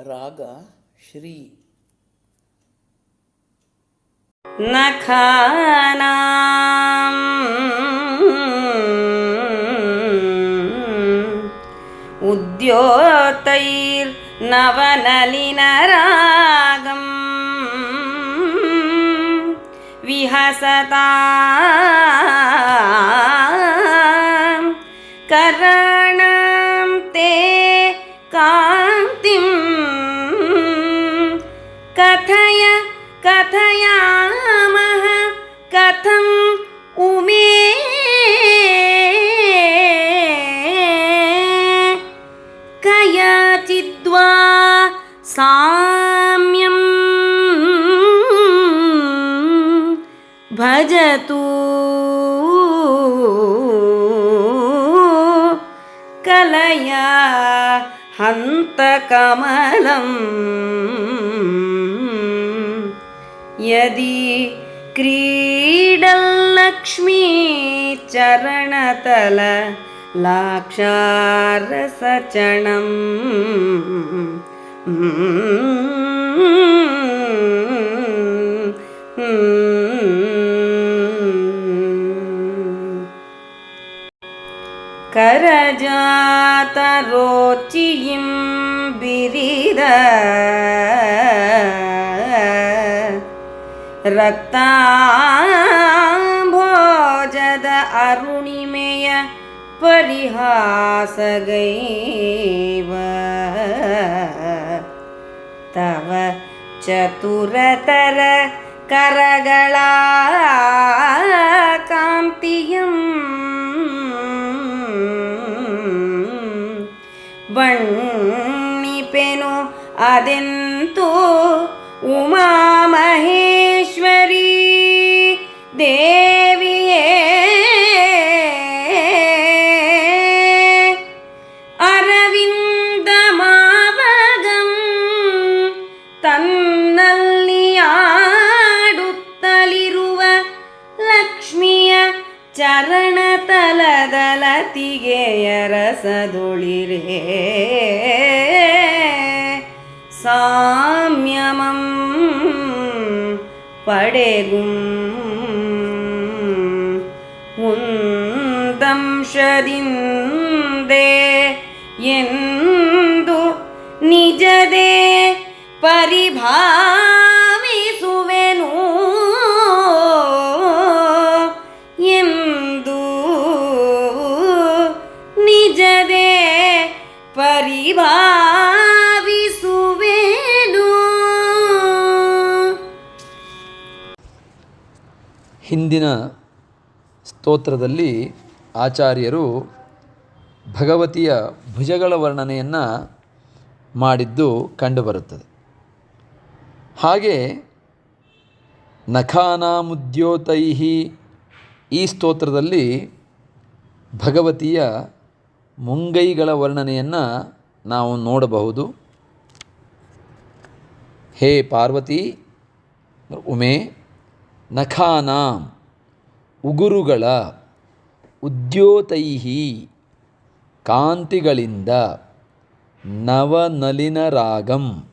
राग श्री। नखानां उद्योतैर्नवनलिनरागम्। विहसता करणं ते കഥയാമഹ കഥം ഉമേ. കയാചിദ്വാ സാമ്യം. ഭജതു. കലയാ ഹന്തകമലം. यदि क्रीडल्लक्ष्मी चरणतल लाक्षारसचणम् करजातरोचियिं बिरिद ರಕ್ತಾಂಭೋಜದ ಅರುಣಿಮೆಯ ಪರಿಹಾಸಗೈವ ತವ ಚತುರತರ ಕರಗಳ ಕಾಂತಿಯಂ ಬಣ್ಣಿಪೆನು ಅದೆಂತೂ ಉಮಾಮಹೇ ದೇವಿಯೇ ಅರವಿಂದ ಮಾವಗಂ ತನ್ನಲ್ಲಿ ಆಡುತ್ತಲಿರುವ ಲಕ್ಷ್ಮಿಯ ಚರಣತಲದಲತಿಗೆಯರಸದೊಳಿರೇ ಸಾಮ್ಯಮಂ ಪಡೆಗುಂ ಉಂದಂಶದಿಂದೆ ಎಂದು ನಿಜದೇ ಪರಿಭಾವಿಸುವೆನು ಎಂದು ನಿಜದೇ ಪರಿಭಾವಿಸುವೆನು. ಹಿಂದಿನ ಸ್ತೋತ್ರದಲ್ಲಿ ಆಚಾರ್ಯರು ಭಗವತಿಯ ಭುಜಗಳ ವರ್ಣನೆಯನ್ನು ಮಾಡಿದ್ದು ಕಂಡುಬರುತ್ತದೆ. ಹಾಗೆ ನಖಾನಾಮುದ್ಯೋತೈಹಿ ಈ ಸ್ತೋತ್ರದಲ್ಲಿ ಭಗವತಿಯ ಮುಂಗೈಗಳ ವರ್ಣನೆಯನ್ನು ನಾವು ನೋಡಬಹುದು. ಹೇ ಪಾರ್ವತಿ, ಉಮೆ ನಖಾನಾಂ ಉಗುರುಗಳ ಉದ್ಯೋತೈಹಿ ಕಾಂತಿಗಳಿಂದ ನವನಲಿನ ರಾಗಂ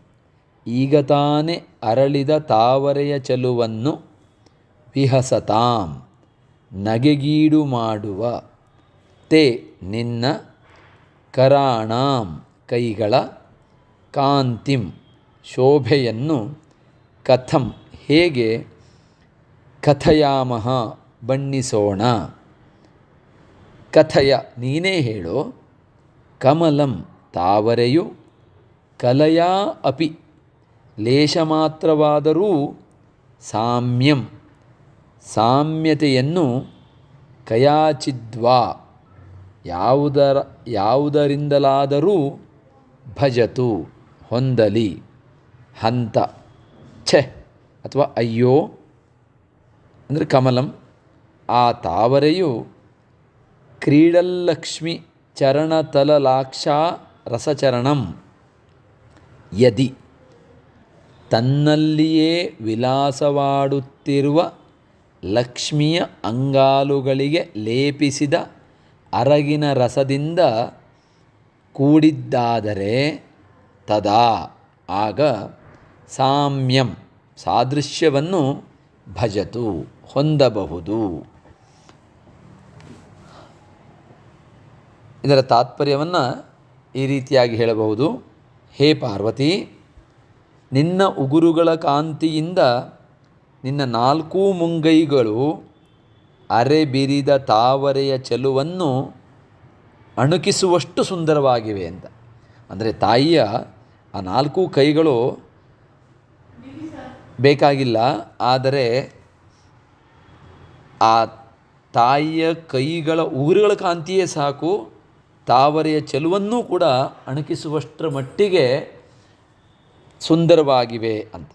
ಈಗ ತಾನೇ ಅರಳಿದ ತಾವರೆಯ ಚಲುವನ್ನು ವಿಹಸತಾಂ. ನಗೆಗೀಡು ಮಾಡುವ ತೇ ನಿನ್ನ ಕರಾಣಾಂ ಕೈಗಳ ಕಾಂತಿಂ ಶೋಭೆಯನ್ನು ಕಥಂ ಹೇಗೆ ಕಥಯಾಮಹ ಬಣ್ಣಿಸೋಣ. ಕಥಯ ನೀನೇ ಹೇಳೋ, ಕಮಲಂ ತಾವರೆಯು ಕಲಯಾ ಅಪಿ ಲೇಷ ಮಾತ್ರವಾದರೂ ಸಾಮ್ಯಂ, ಸಾಮ್ಯತೆಯನ್ನು ಕಯಾಚಿದ್ವಾ, ಯಾವುದರ, ಯಾವುದರಿಂದಲಾದರೂ ಭಜತು, ಹೊಂದಲಿ, ಹಂತ, ಛೆ, ಅಥವಾ ಅಯ್ಯೋ, ಅಂದರೆ ಕಮಲಂ, ಆ ತಾವರೆಯು ಕ್ರೀಡಲ್ಲಕ್ಷ್ಮಿ ಚರಣತಲಲಾಕ್ಷಾ ರಸಚರಣಂ ಯದಿ. ತನ್ನಲ್ಲಿಯೇ ವಿಲಾಸವಾಡುತ್ತಿರುವ ಲಕ್ಷ್ಮಿಯ ಅಂಗಾಲುಗಳಿಗೆ ಲೇಪಿಸಿದ ಅರಗಿನ ರಸದಿಂದ ಕೂಡಿದ್ದಾದರೆ ತದಾ. ಆಗ ಸಾಮ್ಯಂ ಸಾದೃಶ್ಯವನ್ನು ಭಜತು, ಹೊಂದಬಹುದು. ಇದರ ತಾತ್ಪರ್ಯವನ್ನು ಈ ರೀತಿಯಾಗಿ ಹೇಳಬಹುದು. ಹೇ ಪಾರ್ವತಿ, ನಿನ್ನ ಉಗುರುಗಳ ಕಾಂತಿಯಿಂದ ನಿನ್ನ ನಾಲ್ಕೂ ಮುಂಗೈಗಳು ಅರೆ ಬಿರಿದ ತಾವರೆಯ ಚೆಲುವನ್ನು ಅಣುಕಿಸುವಷ್ಟು ಸುಂದರವಾಗಿವೆ ಅಂತ. ಅಂದರೆ ತಾಯಿಯ ಆ ನಾಲ್ಕು ಕೈಗಳು ಬೇಕಾಗಿಲ್ಲ, ಆದರೆ ಆ ತಾಯಿಯ ಕೈಗಳ ಉಗುರುಗಳ ಕಾಂತಿಯೇ ಸಾಕು ತಾವರೆಯ ಚೆಲುವನ್ನೂ ಕೂಡ ಅಣಕಿಸುವಷ್ಟರ ಮಟ್ಟಿಗೆ ಸುಂದರವಾಗಿವೆ ಅಂತ.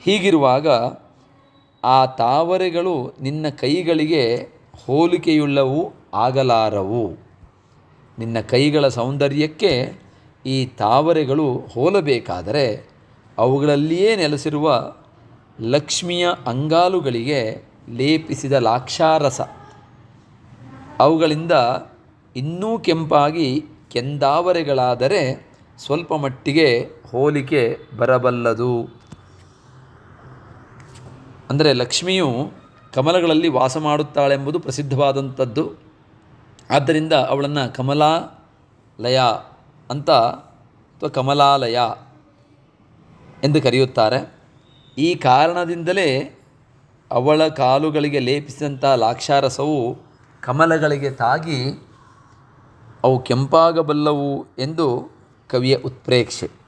ಹೀಗಿರುವಾಗ ಆ ತಾವರೆಗಳು ನಿನ್ನ ಕೈಗಳಿಗೆ ಹೋಲಿಕೆಯುಳ್ಳವು ಆಗಲಾರವು. ನಿನ್ನ ಕೈಗಳ ಸೌಂದರ್ಯಕ್ಕೆ ಈ ತಾವರೆಗಳು ಹೋಲಬೇಕಾದರೆ ಅವುಗಳಲ್ಲಿಯೇ ನೆಲೆಸಿರುವ ಲಕ್ಷ್ಮಿಯ ಅಂಗಾಲುಗಳಿಗೆ ಲೇಪಿಸಿದ ಲಾಕ್ಷಾರಸ. ಅವುಗಳಿಂದ ಇನ್ನೂ ಕೆಂಪಾಗಿ ಕೆಂದಾವರೆಗಳಾದರೆ ಸ್ವಲ್ಪ ಮಟ್ಟಿಗೆ ಹೋಲಿಕೆ ಬರಬಲ್ಲದು. ಅಂದರೆ ಲಕ್ಷ್ಮಿಯು ಕಮಲಗಳಲ್ಲಿ ವಾಸ ಮಾಡುತ್ತಾಳೆಂಬುದು ಪ್ರಸಿದ್ಧವಾದಂಥದ್ದು. ಆದ್ದರಿಂದ ಅವಳನ್ನು ಕಮಲಾಲಯ ಅಂತ ಅಥವಾ ಕಮಲಾಲಯ ಎಂದು ಕರೆಯುತ್ತಾರೆ. ಈ ಕಾರಣದಿಂದಲೇ ಅವಳ ಕಾಲುಗಳಿಗೆ ಲೇಪಿಸಿದಂಥ ಲಾಕ್ಷಾರಸವು ಕಮಲಗಳಿಗೆ ತಾಗಿ ಅವು ಕೆಂಪಾಗಬಲ್ಲವು ಎಂದು ಕವಿಯ ಉತ್ಪ್ರೇಕ್ಷೆ.